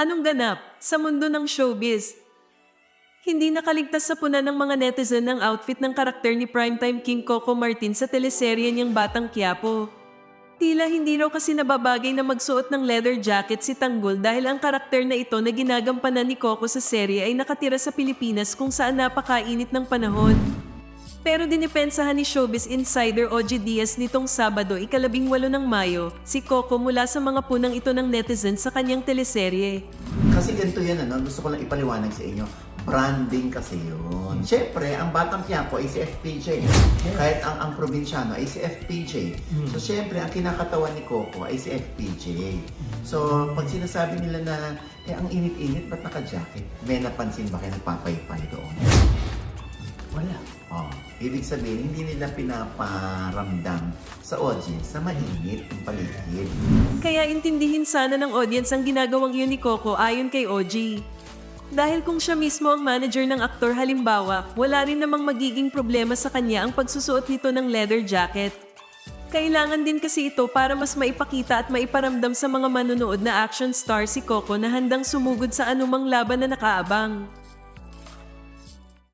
Anong ganap sa mundo ng showbiz? Hindi nakaligtas sa puna ng mga netizen ang outfit ng karakter ni primetime King Coco Martin sa teleserye niyang Batang Quiapo. Tila hindi raw kasi nababagay na magsuot ng leather jacket si Tanggol dahil ang karakter na ito na ginagampanan ni Coco sa serye ay nakatira sa Pilipinas kung saan napakainit ng panahon. Pero dinipensahan ni Showbiz Insider OG Diaz nitong Sabado, ikalabing walo ng Mayo, si Coco mula sa mga punang ito ng netizen sa kanyang teleserye. Kasi ganito yan, ano, gusto ko lang ipaliwanag sa inyo. Branding kasi yun. Siyempre, ang Batang Quiapo ay si FPJ. Kahit ang, ang probinsyano ay si FPJ. So, siyempre, ang kinakatawan ni Coco ay si FPJ. So, pag sinasabi nila na, eh, ang init-init, ba't naka-jacket? May napansin ba kayo nagpapaypay doon? Ibig sabihin, hindi nila pinaparamdam sa audience na mainit ang paligid. Kaya intindihin sana ng audience ang ginagawang yun ni Coco ayon kay OG. Dahil kung siya mismo ang manager ng aktor halimbawa, wala rin namang magiging problema sa kanya ang pagsusuot nito ng leather jacket. Kailangan din kasi ito para mas maipakita at maiparamdam sa mga manonood na action star si Coco na handang sumugod sa anumang laban na nakaabang.